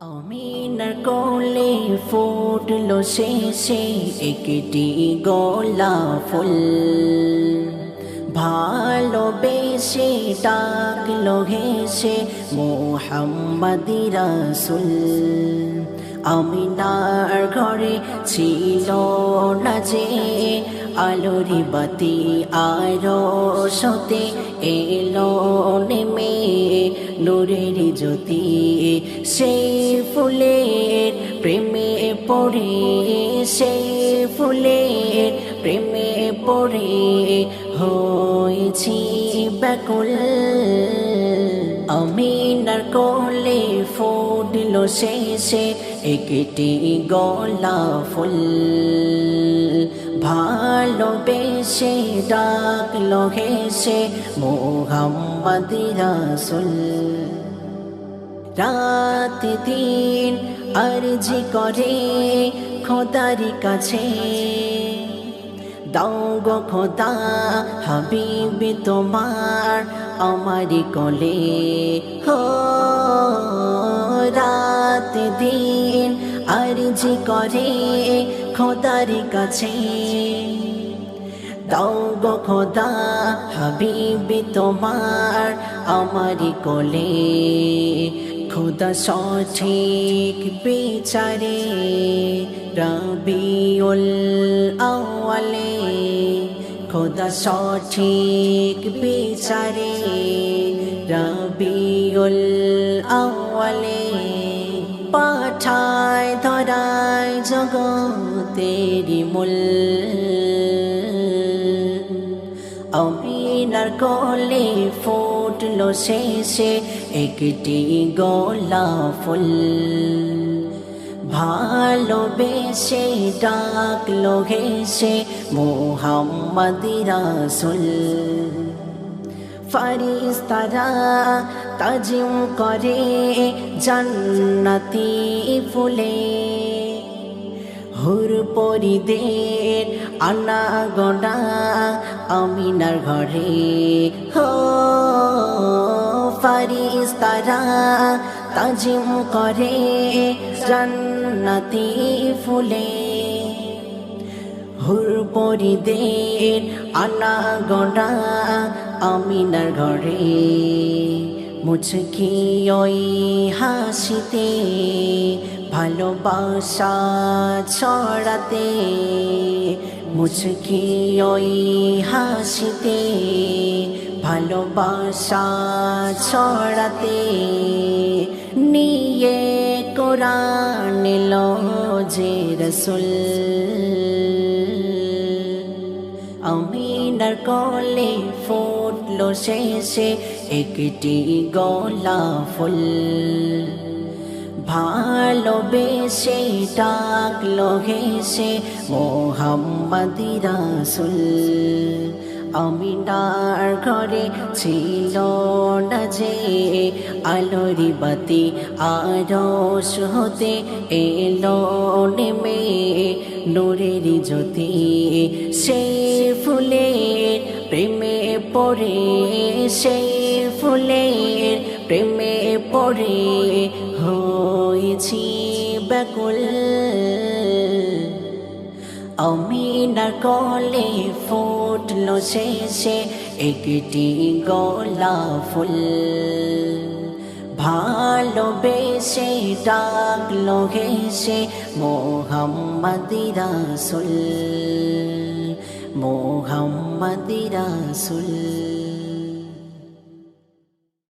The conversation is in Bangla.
আমিনার কোলে ফুটলো শেষে একটি গোলা ফুল ভালোবেসে ডাকলো হেসে মোহাম্মদ রাসুল আমিনার ঘরে ছিল না যে আলোরি বাতি আরও সতে এলো নেমে নূরের জ্যোতি। সেই ফুলের প্রেমে পড়ে সেই ফুলের প্রেমে পড়ে হয়েছি ব্যাকুল। আমিনার কোলে ফুটলো শেষে একটি গলা ফুল। ভালোবেসে ডাকলো হেসে মোহাম্মদ রাসুল। রাত দিন আরজি করে খোদারি কাছে। দাও গো খোদা, হাবিবি তোমার আমারি কোলে। হো, রাত দিন আরজি করে খোদারি কাছে। দাও গো খোদা, হাবিবি তোমার আমারি কোলে। খোদা সঠিক বিচারে রবিউল আওয়ালে খোদা সঠিক বিচারে, রবিউল আওয়ালে পাঠায় ধরায় জগতেরি মূল। আমিনার কোলে ফুটলো শেষে, একটি গোলা ফুল। ভালোবেসে ডাকলো হেসে মোহাম্মদি রাসুল ফারিস্তারা তাজিম করে জান্নাতি ফুলে। হুর পরিদের আনা গড়া আমিনার ঘরে। হো ফারিস্তারা তাজিম করে জান্নাতি ফুলে। হুর পরিদের আনা গড়া আমিনার ঘরে। মুচকি ওই হাসিতে ভালোবাসা ছড়াতে। মুচকি ওই হাসিতে ভালোবাসা ছড়াতে। নিয়ে কোরআন যে রসুল। আমিনার কলে ফুটলো শেষে একটি গলা ফুল। ভালোবেসে ডাকলো হেসে মোহাম্মদি রাসুল। আমিনার ঘরে ছিল না যে আলোরি বাতি আরস হতে এলো নেমে নূরের জ্যোতি। সেই ফুলের প্রেমে পড়ে সেই ফুলের প্রেমে পড়ে, হয়েছি ব্যাকুল। আমিনার কলে ফুটল শেষে একটি গলা ফুল। ভালোবেসে ডাকলো হেসে মোহাম্মদি রাসুল মোহাম্মদি রাসুল।